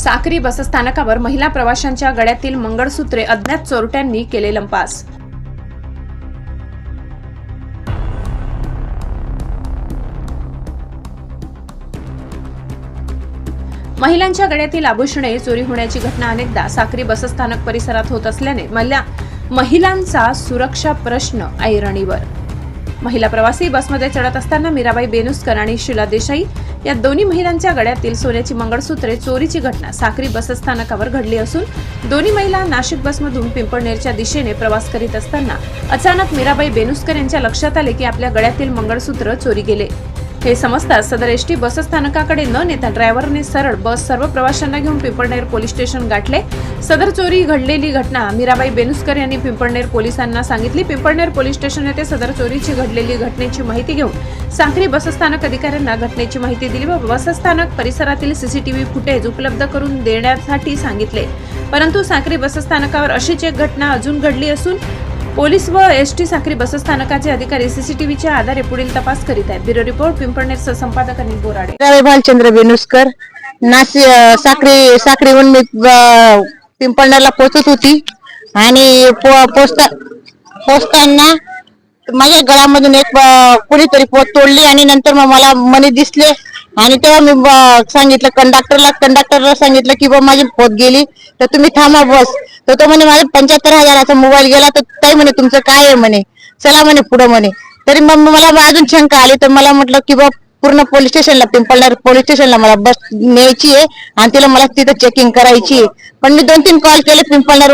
साक्री बसस्थानकावर महिला प्रवाशांच्या गळ्यातील मंगळसूत्रे अज्ञात चोरट्यांनी केले लंपास. महिलांच्या गळ्यातील आभूषणे चोरी होण्याची घटना अनेकदा साक्री बसस्थानक परिसरात होत असल्याने महिला महिलांचा सुरक्षा प्रश्न ऐरणीवर. महिला प्रवासी बसमध्ये चढत असताना मीराबाई बेनुस्कर आणि शिला देसाई या दोन्ही महिलांच्या गळ्यातील सोन्याची मंगळसूत्रे चोरीची घटना साक्री बसस्थानकावर घडली असून दोन्ही महिला नाशिक बसमधून पिंपळनेरच्या दिशेने प्रवास करीत असताना अचानक मीराबाई बेनुस्कर यांच्या लक्षात आले की आपल्या गळ्यातील मंगळसूत्र चोरी गेले. हे समजताच सदर एसटी बसस्थानकाकडे न नेता ड्रायव्हरने सरळ बस सर्व प्रवाशांना घेऊन पिंपळनेर पोलीस स्टेशन गाठले. सदर चोरी घडलेली घटना मीराबाई बेनुस्कर यांनी पिंपळनेर पोलिसांना सांगितली. पिंपळनेर पोलीस स्टेशन येथे सदर चोरीची घडलेली घटनेची माहिती घेऊन साखरी बसस्थानक अधिकाऱ्यांना घटनेची माहिती दिली व बसस्थानक परिसरातील सीसीटीव्ही फुटेज उपलब्ध करून देण्यासाठी सांगितले. परंतु साखरी बसस्थानकावर अशीच एक घटना अजून घडली असून पोलीस व एस टी साक्री बसस्थानकाचे अधिकारी सीसीटीव्हीच्या आधारे पुढील तपास करीत आहेत. ब्युरो रिपोर्ट पिंपळनेरचा संपादक अनिल बोराडे. भालचंद्र बेनुसकर नाशिक साखरी साखरीहून मी पिंपळनेरला पोचत होती आणि पोचता पोचताना माझ्या गळामधून एक कुणीतरी पोत तोडली आणि नंतर मग मला मनी दिसले. आणि तेव्हा मी सांगितलं कंडक्टरला कंडक्टरला सांगितलं की बा माझी पोत गेली तर तुम्ही थांबा बस. तर तो म्हणे माझा पंच्याहत्तर हजाराचा मोबाईल गेला तर ताई म्हणे तुमचं काय आहे म्हणे? चला म्हणे पुढं म्हणे. तरी मग मला अजून शंका आली तर मला म्हटलं की बा पूर्ण पोलीस स्टेशनला पिंपळनेर पोलीस स्टेशनला मला बस न्यायची आहे आणि तिला मला तिथं चेकिंग करायची आहे. पण मी दोन तीन कॉल केले पिंपळनेर